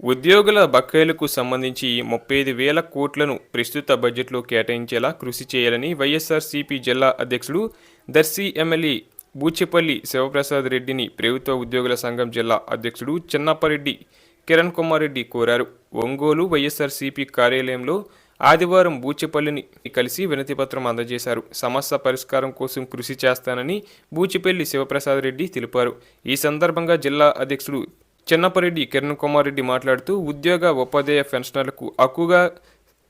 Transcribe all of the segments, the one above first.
ఉద్యోగుల బకాయిలకు సంబంధించి ముప్పై ఐదు వేల కోట్లను ప్రస్తుత బడ్జెట్లో కేటాయించేలా కృషి చేయాలని వైఎస్ఆర్సీపీ జిల్లా అధ్యక్షుడు దర్శి ఎమ్మెల్యే బూచిపల్లి శివప్రసాద్ రెడ్డిని ప్రభుత్వ ఉద్యోగుల సంఘం జిల్లా అధ్యక్షుడు చిన్నప్పరెడ్డి కిరణ్ కుమార్ రెడ్డి కోరారు. ఒంగోలు వైఎస్ఆర్సీపీ కార్యాలయంలో ఆదివారం బూచిపల్లిని కలిసి వినతిపత్రం అందజేశారు. సమస్య పరిష్కారం కోసం కృషి చేస్తానని బూచిపల్లి శివప్రసాద్ రెడ్డి తెలిపారు. ఈ సందర్భంగా జిల్లా అధ్యక్షుడు చిన్నపరెడ్డి కిరణ్ కుమార్ రెడ్డి మాట్లాడుతూ ఉద్యోగ ఉపాధ్యాయ పెన్షనర్లకు హక్కుగా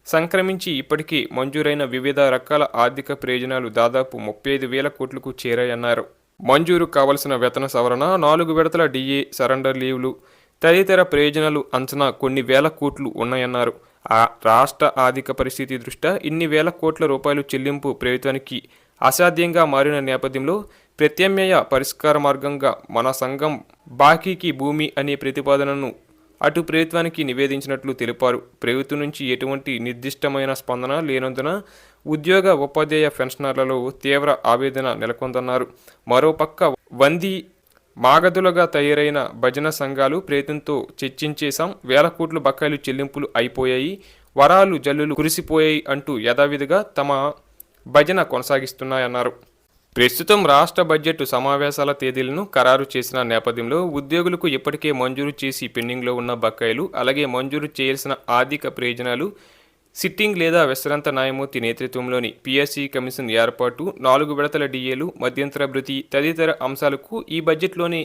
సంక్రమించి ఇప్పటికీ మంజూరైన వివిధ రకాల ఆర్థిక ప్రయోజనాలు దాదాపు ముప్పై ఐదు వేల కోట్లకు చేరాయన్నారు. మంజూరు కావలసిన వేతన సవరణ నాలుగు విడతల డిఏ సరెండర్ లీవ్లు తదితర ప్రయోజనాలు అంచనా కొన్ని వేల కోట్లు ఉన్నాయన్నారు. ఆ రాష్ట్ర ఆర్థిక పరిస్థితి దృష్ట్యా ఇన్ని వేల కోట్ల రూపాయలు చెల్లింపు ప్రభుత్వానికి అసాధ్యంగా మారిన నేపథ్యంలో ప్రత్యామ్నాయ పరిష్కార మార్గంగా మన సంఘం బాకీకి భూమి అనే ప్రతిపాదనను అటు ప్రభుత్వానికి నివేదించినట్లు తెలిపారు. ప్రభుత్వం నుంచి ఎటువంటి నిర్దిష్టమైన స్పందన లేనందున ఉద్యోగ ఉపాధ్యాయ పెన్షనర్లలో తీవ్ర ఆవేదన నెలకొందన్నారు. మరోపక్క వంది మాగదులుగా తయారైన భజన సంఘాలు ప్రయత్నంతో చర్చించేశాం. వేల కోట్ల బకాయిలు చెల్లింపులు అయిపోయాయి. వరాలు జల్లులు కురిసిపోయాయి అంటూ యథావిధిగా తమ భజన కొనసాగిస్తున్నాయన్నారు. ప్రస్తుతం రాష్ట్ర బడ్జెట్ సమావేశాల తేదీలను ఖరారు చేసిన నేపథ్యంలో ఉద్యోగులకు ఇప్పటికే మంజూరు చేసి పెండింగ్లో ఉన్న బకాయిలు అలాగే మంజూరు చేయాల్సిన ఆర్థిక ప్రయోజనాలు సిట్టింగ్ లేదా విశ్రాంత న్యాయమూర్తి నేతృత్వంలోని పిఎస్సి కమిషన్ ఏర్పాటు నాలుగు విడతల డిఏలు మధ్యంతర భృతి తదితర అంశాలకు ఈ బడ్జెట్లోని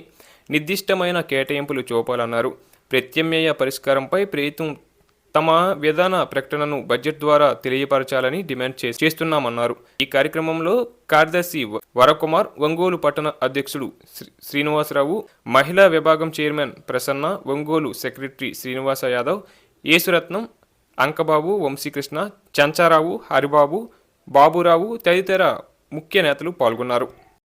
నిర్దిష్టమైన కేటాయింపులు చూపాలన్నారు. ప్రత్యామ్నాయ పరిష్కారంపై ప్రయత్నం తమ విధాన ప్రకటనను బడ్జెట్ ద్వారా తెలియపరచాలని డిమాండ్ చే- చేస్తున్నామన్నారు. ఈ కార్యక్రమంలో కార్యదర్శి వ- వరకుమార్ ఒంగోలు పట్టణ అధ్యక్షుడు శ్రీ- శ్రీనివాసరావు మహిళా విభాగం చైర్మన్ ప్రసన్న ఒంగోలు సెక్రటరీ శ్రీనివాస యాదవ్ యేసురత్నం అంకబాబు వంశీకృష్ణ చంచారావు హరిబాబు బాబురావు తదితర ముఖ్య నేతలు పాల్గొన్నారు.